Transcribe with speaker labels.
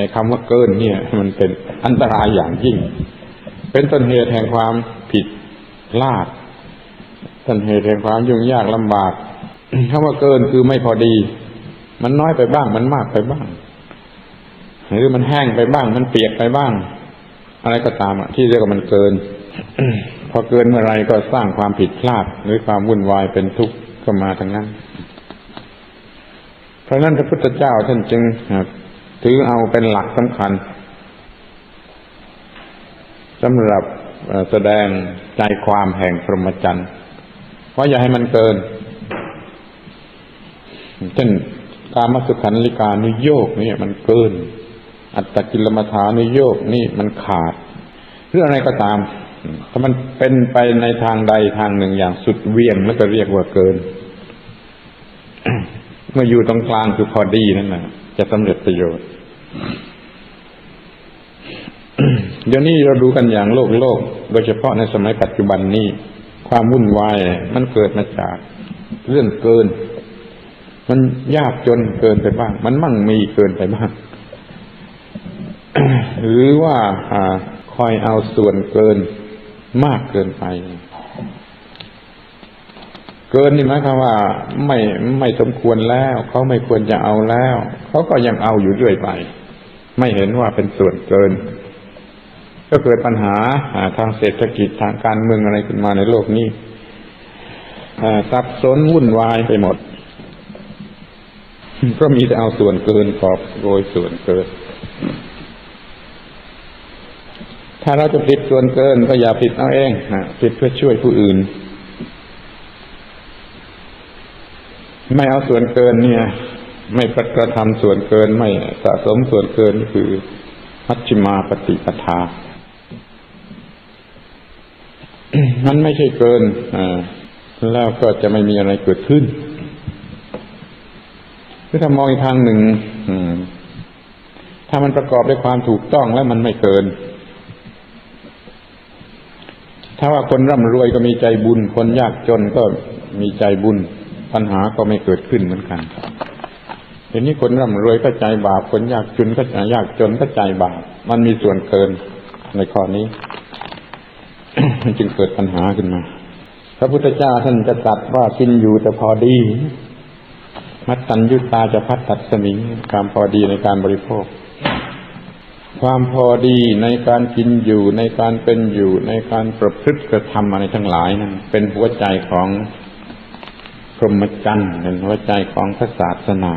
Speaker 1: อ้คำว่าเกินเนี่ย มันเป็นอันตรายอย่างยิ่ง เป็นต้นเหตุแห่งความผิดพลาดต้นเหตุแห่งความยุ่งยากลำบากคำว่าเกินคือไม่พอดี มันน้อยไปบ้าง มันมากไปบ้าง หรือมันแห้งไปบ้าง มันเปียกไปบ้าง อะไรก็ตามอะที่เรียกว่ามันเกิน พอเกินเมื่อไรก็สร้างความผิดพลาด หรือความวุ่นวายเป็นทุกข์ก็มาทั้งนั้น เพราะนั้นพระพุทธเจ้าท่านจึง ถือเอาเป็นหลักสำคัญสำหรับแสดงใจความแห่งพรหมจรรย์ เพราะอย่าให้มันเกิน เช่นการมสุขันลิกานุโยกนี่มันเกิน อัตตกิลมัฐานุโยกนี่มันขาดหรืออะไรก็ตาม ถ้ามันเป็นไปในทางใดทางหนึ่งอย่างสุดเวียงแล้วก็เรียกว่าเกิน เมื่ออยู่ตรงกลางคือพอดีนั่นแหละ จะสำเร็จประโยชน์เดี๋ยวนี้เราดูกันอย่างโลกโลก โดยเฉพาะในสมัยปัจจุบันนี้ ความวุ่นวายมันเกิดมาจากเรื่องเกิน มันยากจนเกินไปบ้าง มันมั่งมีเกินไปบ้าง หรือว่าคอยเอาส่วนเกินมากเกินไป เกินนี่หมายความว่า ไม่ไม่สมควรแล้ว เขาไม่ควรจะเอาแล้ว เขาก็ยังเอาอยู่เรื่อยไป ไม่เห็นว่าเป็นส่วนเกิน ก็เกิดปัญหาทางเศรษฐกิจทางการเมืองอะไรขึ้นมาในโลกนี้สับสนวุ่นวายไปหมด ก็มีแต่เอาส่วนเกินกอบโกยส่วนเกิน ถ้าเราจะผิดส่วนเกินก็อย่าผิดเอาเองผิดเพื่อช่วยผู้อื่น ไม่เอาส่วนเกินเนี่ย ไม่ปกระทำส่วนเกินไม่สะสมส่วนเกินคือมัชฌิมาปฏิปทา มันไม่ใช่เกินอแล้วก็จะไม่มีอะไรเกิดขึ้นคือถ้ามองอีกทางหนึ่งถ้ามันประกอบด้วยความถูกต้องแล้วมันไม่เกิน ถ้าว่าคนร่ำรวยก็มีใจบุญ คนยากจนก็มีใจบุญ ปัญหาก็ไม่เกิดขึ้นเหมือนกัน ทีนี้คนร่ำรวยก็ใจบาป คนยากจนก็ใจยากจนก็ใจบาป มันมีส่วนเกินในข้อนี้ มันจึงเกิดปัญหาขึ้นมา พระพุทธเจ้าท่านจะตัดว่ากินอยู่แต่พอดี มัตตัญยุตาจะพัดตัดสมิงความพอดีในการบริโภค ความพอดีในการกินอยู่ในการเป็นอยู่ในการประพฤติกระทำอะไรทั้งหลายนั้นเป็นหัวใจของพรหมจรรย์เป็นหัวใจของพระศาสนา